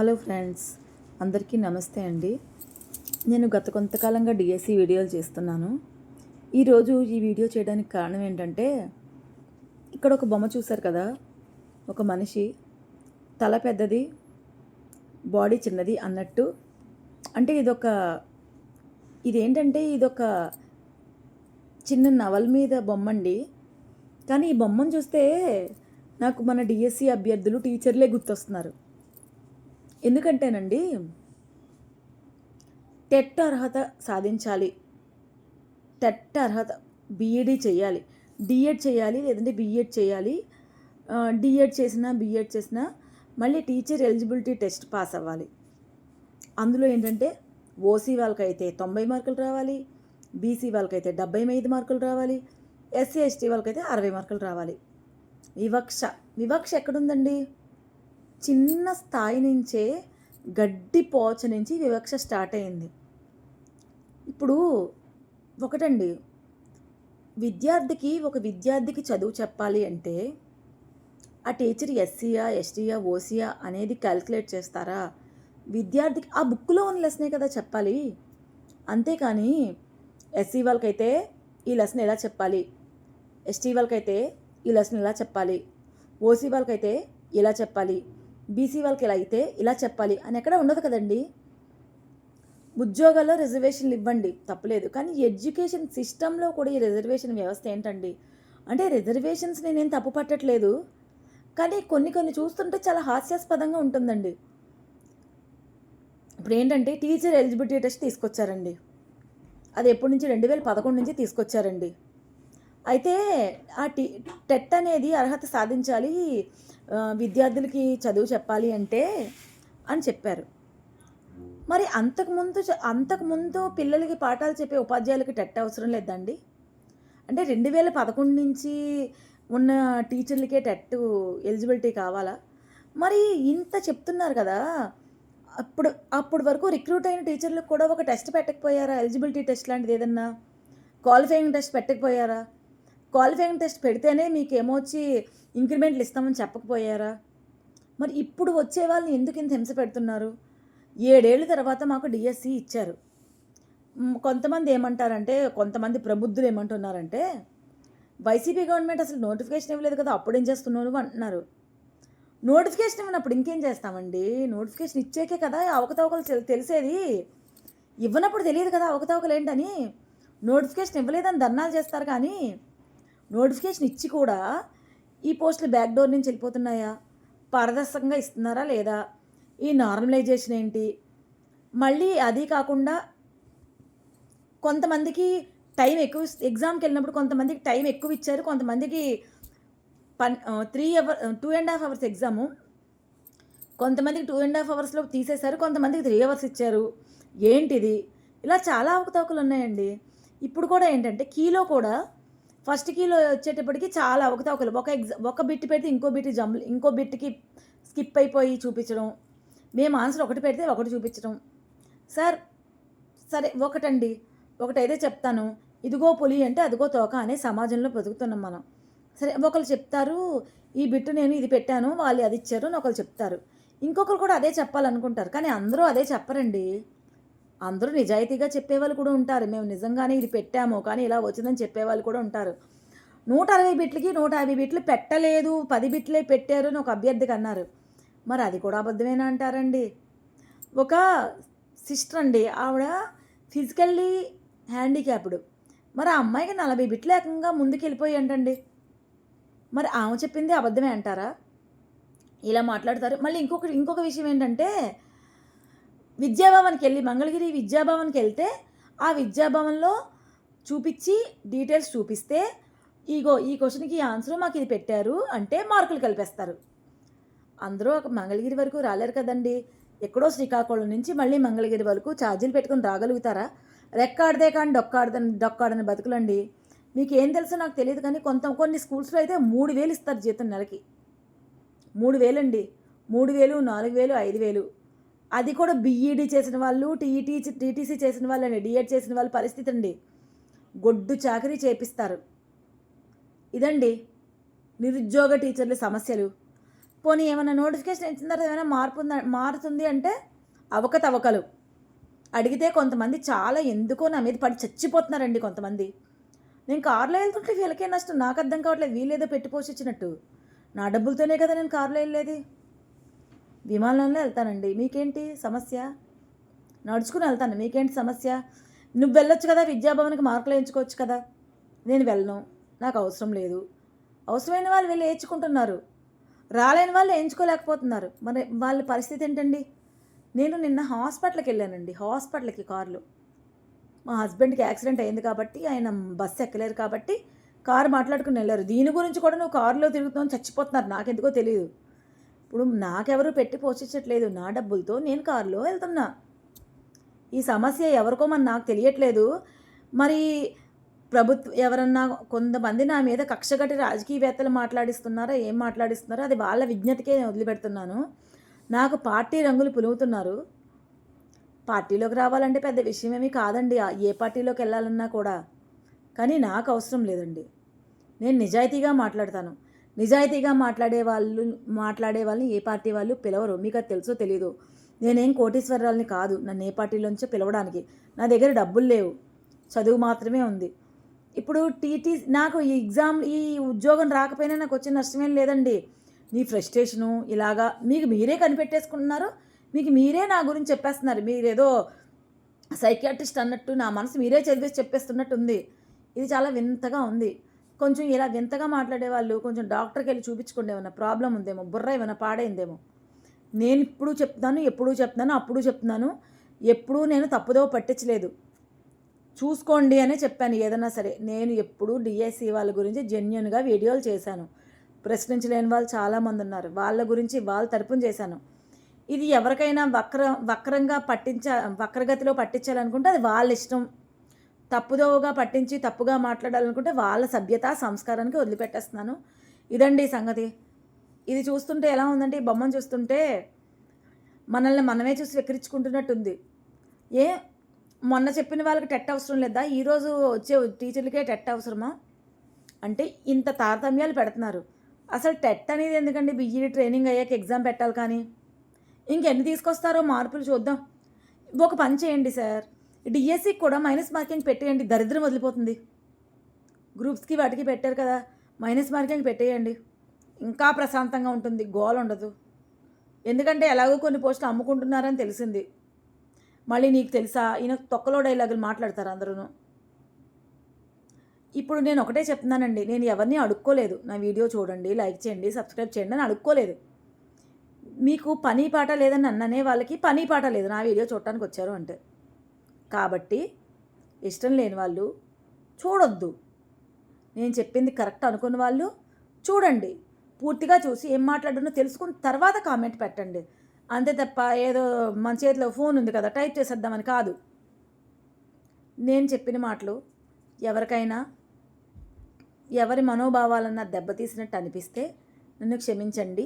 Hello friends అందరికీ నమస్తే అండి. నేను గత కొంతకాలంగా డిఎస్సి వీడియోలు చేస్తున్నాను. ఈరోజు ఈ వీడియో చేయడానికి కారణం ఏంటంటే ఇక్కడ ఒక బొమ్మ చూశారు కదా? ఒక మనిషి తల పెద్దది బాడీ చిన్నది అన్నట్టు. అంటే ఇదొక ఇదేంటంటే ఇదొక చిన్న నవల మీద బొమ్మ అండి కానీ ఈ బొమ్మను చూస్తే నాకు మన డిఎస్సి అభ్యర్థులు టీచర్లే గుర్తొస్తున్నారు. ఎందుకంటేనండి టెట్ అర్హత సాధించాలి. టెట్ అర్హత బీఈడి చేయాలి. డిఎడ్ చేయాలి లేదంటే బీఎడ్ చేయాలి. డిఎడ్ చేసినా బీఎడ్ చేసినా మళ్ళీ టీచర్ ఎలిజిబిలిటీ టెస్ట్ పాస్ అవ్వాలి. అందులో ఏంటంటే ఓసీ వాళ్ళకైతే తొంభై మార్కులు రావాలి బీసీ వాళ్ళకైతే డెబ్బై ఐదు మార్కులు రావాలి ఎస్సీ ఎస్టీ వాళ్ళకైతే అరవై మార్కులు రావాలి. వివక్ష వివక్ష ఎక్కడుందండి? చిన్న స్థాయి నుంచే గడ్డి పోచ నుంచి వివక్ష స్టార్ట్ అయింది. ఇప్పుడు ఒకటండి. విద్యార్థికి ఒక విద్యార్థికి చదువు చెప్పాలి అంటే ఆ టీచర్ ఎస్సీయా ఎస్టీయా ఓసీయా అనేది క్యాల్కులేట్ చేస్తారా? విద్యార్థికి ఆ బుక్లో ఉన్న లెసనే కదా చెప్పాలి. అంతేకాని ఎస్సీ వాళ్ళకైతే ఈ లెసన్ ఎలా చెప్పాలి? ఎస్టీ వాళ్ళకైతే ఈ లెసన్ ఎలా చెప్పాలి? ఓసీ వాళ్ళకైతే ఇలా చెప్పాలి? బీసీ వాళ్ళకి ఇలా అయితే ఇలా చెప్పాలి అని ఎక్కడ ఉండదు కదండి. ఉద్యోగాల్లో రిజర్వేషన్లు ఇవ్వండి తప్పలేదు. కానీ ఎడ్యుకేషన్ సిస్టంలో కూడా ఈ రిజర్వేషన్ వ్యవస్థ ఏంటండి? అంటే రిజర్వేషన్స్ నేనేం తప్పు పట్టట్లేదు. కానీ కొన్ని కొన్ని చూస్తుంటే చాలా హాస్యాస్పదంగా ఉంటుందండి. ఇప్పుడు ఏంటంటే టీచర్ ఎలిజిబిలిటీ టెస్ట్ తీసుకొచ్చారండి. అది ఎప్పటి నుంచి? రెండు వేల పదకొండు నుంచి తీసుకొచ్చారండి. అయితే ఆ టీ టెట్ అనేది అర్హత సాధించాలి విద్యార్థులకి చదువు చెప్పాలి అంటే అని చెప్పారు. మరి అంతకుముందు అంతకుముందు పిల్లలకి పాఠాలు చెప్పే ఉపాధ్యాయులకి టెట్ అవసరం లేదండి? అంటే రెండు వేల పదకొండు నుంచి ఉన్న టీచర్లకే టెట్ ఎలిజిబిలిటీ కావాలా? మరి ఇంత చెప్తున్నారు కదా అప్పుడు అప్పటి వరకు రిక్రూట్ అయిన టీచర్లకు కూడా ఒక టెస్ట్ పెట్టకపోయారా? ఎలిజిబిలిటీ టెస్ట్ లాంటిది ఏదన్నా? క్వాలిఫైయింగ్ టెస్ట్ పెట్టకపోయారా? క్వాలిఫైయింగ్ టెస్ట్ పెడితేనే మీకు ఏమొచ్చి ఇంక్రిమెంట్లు ఇస్తామని చెప్పకపోయారా? మరి ఇప్పుడు వచ్చే వాళ్ళని ఎందుకు ఇంత హింస పెడుతున్నారు? ఏడేళ్ళ తర్వాత మాకు డిఎస్సి ఇచ్చారు. కొంతమంది ఏమంటారంటే కొంతమంది ప్రబుద్ధులు ఏమంటున్నారంటే వైసీపీ గవర్నమెంట్ అసలు నోటిఫికేషన్ ఇవ్వలేదు కదా అప్పుడేం చేస్తున్నారు అంటున్నారు. నోటిఫికేషన్ ఇవ్వనప్పుడు ఇంకేం చేస్తామండి? నోటిఫికేషన్ ఇచ్చాకే కదా అవకతవకలు తెలిసేది. ఇవ్వనప్పుడు తెలియదు కదా అవకతవకలు ఏంటని. నోటిఫికేషన్ ఇవ్వలేదని ధర్నాలు చేస్తారు కానీ నోటిఫికేషన్ ఇచ్చి కూడా ఈ పోస్టులు బ్యాక్ డోర్ నుంచి వెళ్ళిపోతున్నాయా? పారదర్శకంగా ఇస్తున్నారా లేదా? ఈ నార్మలైజేషన్ ఏంటి? మళ్ళీ అది కాకుండా కొంతమందికి టైం ఎక్కువ ఎగ్జామ్కి వెళ్ళినప్పుడు కొంతమందికి టైం ఎక్కువ ఇచ్చారు. కొంతమందికి పన్ three hour two and half hours exam. కొంతమందికి టూ అండ్ హాఫ్ అవర్స్లో తీసేశారు. కొంతమందికి త్రీ అవర్స్ ఇచ్చారు. ఏంటిది? ఇలా చాలా అవకతవకలు ఉన్నాయండి. ఇప్పుడు కూడా ఏంటంటే కీలో కూడా ఫస్ట్ కీలో వచ్చేటప్పటికి చాలా అవకతవకలు. ఒక ఎగ్జా ఒక బిట్ పెడితే ఇంకో బిట్ జంప్ ఇంకో బిట్కి స్కిప్ అయిపోయి చూపించడం. మేము ఆన్సర్ ఒకటి పెడితే ఒకటి చూపించడం. సార్ సరే ఒకటండి. ఒకటైతే చెప్తాను. ఇదిగో పులి అంటే అదిగో తోక అనే సమాజంలో బతుకుతున్నాం మనం. సరే ఒకరు చెప్తారు ఈ బిట్టు నేను ఇది పెట్టాను వాళ్ళు అది ఇచ్చారు అని ఒకరు చెప్తారు. ఇంకొకరు కూడా అదే చెప్పాలనుకుంటారు. కానీ అందరూ అదే చెప్పరండి. అందరూ నిజాయితీగా చెప్పేవాళ్ళు కూడా ఉంటారు. మేము నిజంగానే ఇది పెట్టాము కానీ ఇలా వచ్చిందని చెప్పేవాళ్ళు కూడా ఉంటారు. నూట అరవై బిట్లకి నూట యాభై బిట్లు పెట్టలేదు. పది బిట్లే పెట్టారు అని ఒక అభ్యర్థికి అన్నారు మరి అది కూడా అబద్ధమేనా అంటారండి? ఒక సిస్టర్ అండి ఆవిడ ఫిజికల్లీ హ్యాండిక్యాప్డ్. మరి ఆ అమ్మాయికి నలభై బిట్లు ఏకంగా ముందుకు వెళ్ళిపోయి అంటండి మరి ఆమె చెప్పింది అబద్ధమే అంటారా? ఇలా మాట్లాడతారు. మళ్ళీ ఇంకొక ఇంకొక విషయం ఏంటంటే విద్యాభవన్కి వెళ్ళి మంగళగిరి విద్యాభవన్కి వెళ్తే ఆ విద్యాభవన్లో చూపించి డీటెయిల్స్ చూపిస్తే ఈగో ఈ క్వశ్చన్కి ఆన్సర్ మాకు ఇది పెట్టారు అంటే మార్కులు కలిపేస్తారు. అందరూ ఒక మంగళగిరి వరకు రాలేరు కదండి. ఎక్కడో శ్రీకాకుళం నుంచి మళ్ళీ మంగళగిరి వరకు ఛార్జీలు పెట్టుకొని రాగలుగుతారా? రెక్కాడితే కానీ డొక్కాడదని డొక్కాడని బతుకులండి. మీకు ఏం తెలుసో నాకు తెలియదు కానీ కొంత కొన్ని స్కూల్స్లో అయితే మూడు వేలు ఇస్తారు జీతం నెలకి. మూడు వేలండి. మూడు వేలు నాలుగు వేలు ఐదు వేలు. అది కూడా బీఈడీ చేసిన వాళ్ళు టీఈటీ టీటీసీ చేసిన వాళ్ళు డిఎడ్ చేసిన వాళ్ళ పరిస్థితి అండి. గొడ్డు చాకరీ చేపిస్తారు. ఇదండి నిరుద్యోగ టీచర్ల సమస్యలు. పోనీ ఏమైనా నోటిఫికేషన్ ఇచ్చిన తర్వాత ఏమైనా మార్పు మారుతుంది అంటే అవకతవకలు. అడిగితే కొంతమంది చాలా ఎందుకో నా మీద పడి చచ్చిపోతున్నారండి కొంతమంది. నేను కారులో వెళ్తుంటే వీళ్ళకే నష్టం? నాకు అర్థం కావట్లేదు. వీళ్ళేదో పెట్టి పోషించినట్టు. నా డబ్బులతోనే కదా నేను కారులో వెళ్ళేది. విమానంలో వెళ్తానండి. మీకేంటి సమస్య? నడుచుకుని వెళ్తాను. మీకేంటి సమస్య? నువ్వు వెళ్ళొచ్చు కదా విద్యాభవన్కి మార్కులు వేయించుకోవచ్చు కదా. నేను వెళ్ళను. నాకు అవసరం లేదు. అవసరమైన వాళ్ళు వెళ్ళి వేయించుకుంటున్నారు. రాలేని వాళ్ళు వేయించుకోలేకపోతున్నారు. మరి వాళ్ళ పరిస్థితి ఏంటండి? నేను నిన్న హాస్పిటల్కి వెళ్ళానండి. హాస్పిటల్కి కారులో. మా హస్బెండ్కి యాక్సిడెంట్ అయింది కాబట్టి ఆయన బస్సు ఎక్కలేరు కాబట్టి కారు మాట్లాడుకుని వెళ్ళారు. దీని గురించి కూడా నువ్వు కారులో తిరుగుతావు చచ్చిపోతున్నారు. నాకెందుకో తెలియదు ఇప్పుడు నాకెవరు పెట్టి పోషించట్లేదు. నా డబ్బులతో నేను కారులో వెళ్తున్నా. ఈ సమస్య ఎవరికో మరి నాకు తెలియట్లేదు. మరి ప్రభుత్వ ఎవరన్నా కొంతమంది నా మీద కక్షగట్టి రాజకీయవేత్తలు మాట్లాడిస్తున్నారో? ఏం మాట్లాడిస్తున్నారో అది వాళ్ళ విజ్ఞతకే నేను వదిలిపెడుతున్నాను. నాకు పార్టీ రంగులు పులుగుతున్నారు పార్టీలోకి రావాలంటే పెద్ద విషయం ఏమీ కాదండి ఏ పార్టీలోకి వెళ్ళాలన్నా కూడా. కానీ నాకు అవసరం లేదండి. నేను నిజాయితీగా మాట్లాడతాను. నిజాయితీగా మాట్లాడే వాళ్ళు మాట్లాడే వాళ్ళని ఏ పార్టీ వాళ్ళు పిలవరు. మీకు అది తెలుసో తెలీదు. నేనేం కోటీశ్వరాలని కాదు. నన్ను ఏ పార్టీలోంచో పిలవడానికి. నా దగ్గర డబ్బులు లేవు. చదువు మాత్రమే ఉంది. ఇప్పుడు టీటీ నాకు ఈ ఎగ్జామ్ ఈ ఉద్యోగం రాకపోయినా నాకు వచ్చిన నష్టమేం లేదండి. నీ ఫ్రస్ట్రేషను ఇలాగా మీకు మీరే కనిపెట్టేసుకుంటున్నారు. మీకు మీరే నా గురించి చెప్పేస్తున్నారు. మీరేదో సైకియాట్రిస్ట్ అన్నట్టు నా మనసు మీరే చదివేసి చెప్పేస్తున్నట్టు ఉంది ఇది చాలా వింతగా ఉంది. కొంచెం ఇలా వింతగా మాట్లాడే వాళ్ళు కొంచెం డాక్టర్కి వెళ్ళి చూపించుకోండి ఏమైనా ప్రాబ్లం ఉందేమో బుర్ర ఏమైనా పాడైందేమో. నేను ఇప్పుడు చెప్తాను ఎప్పుడూ చెప్తున్నాను అప్పుడు చెప్తున్నాను ఎప్పుడూ నేను తప్పుదో పట్టించలేదు. చూసుకోండి అనే చెప్పాను ఏదైనా సరే. నేను ఎప్పుడు డిఎస్సి వాళ్ళ గురించి జెన్యున్గా వీడియోలు చేశాను. ప్రశ్నించలేని వాళ్ళు చాలామంది ఉన్నారు. వాళ్ళ గురించి వాళ్ళ తరపున చేశాను. ఇది ఎవరికైనా వక్ర వక్రంగా పట్టించ వక్రగతిలో పట్టించాలనుకుంటే అది వాళ్ళ ఇష్టం. తప్పుదోవగా పట్టించి తప్పుగా మాట్లాడాలనుకుంటే వాళ్ళ సభ్యత సంస్కారానికి వదిలిపెట్టేస్తున్నాను. ఇదండి సంగతి. ఇది చూస్తుంటే ఎలా ఉందంటే ఈ బొమ్మను చూస్తుంటే మనల్ని మనమే చూసి వెక్కిరించుకుంటున్నట్టుంది. ఏ మొన్న చెప్పిన వాళ్ళకి టెట్ అవసరం లేదా? ఈరోజు వచ్చే టీచర్లకే టెట్ అవసరమా? అంటే ఇంత తారతమ్యాలు పెడుతున్నారు. అసలు టెట్ అనేది ఎందుకండి? బిఈడి ట్రైనింగ్ అయ్యాక ఎగ్జామ్ పెట్టాలి కానీ. ఇంకెన్ని తీసుకొస్తారో మార్పులు చూద్దాం. ఒక పని చేయండి సార్. డిఎస్సికి కూడా మైనస్ మార్కింగ్ పెట్టేయండి. దరిద్రం వదిలిపోతుంది. గ్రూప్స్కి వాటికి పెట్టారు కదా మైనస్ మార్కింగ్ పెట్టేయండి. ఇంకా ప్రశాంతంగా ఉంటుంది. గోల్ ఉండదు. ఎందుకంటే ఎలాగో కొన్ని పోస్టులు అమ్ముకుంటున్నారని తెలిసింది. మళ్ళీ నీకు తెలుసా? ఈయన తొక్కలో డైలాగులు మాట్లాడతారు అందరూ ఇప్పుడు నేను ఒకటే చెప్తున్నానండి. నేను ఎవరిని అడుక్కోలేదు. నా వీడియో చూడండి లైక్ చేయండి సబ్స్క్రైబ్ చేయండి అని అడుక్కోలేదు. మీకు పని పాట లేదని అన్ననే వాళ్ళకి పని పాట లేదు. నా వీడియో చూడటానికి వచ్చారు అంటే. కాబట్టి ఇష్టం లేని వాళ్ళు చూడొద్దు. నేను చెప్పింది కరెక్ట్ అనుకున్న వాళ్ళు చూడండి. పూర్తిగా చూసి ఏం మాట్లాడునో తెలుసుకున్న తర్వాత కామెంట్ పెట్టండి. అంతే తప్ప ఏదో మన చేతిలో ఫోన్ ఉంది కదా టైప్ చేసేద్దామని కాదు. నేను చెప్పిన మాటలు ఎవరికైనా ఎవరి మనోభావాలన్నా దెబ్బతీసినట్టు అనిపిస్తే నన్ను క్షమించండి.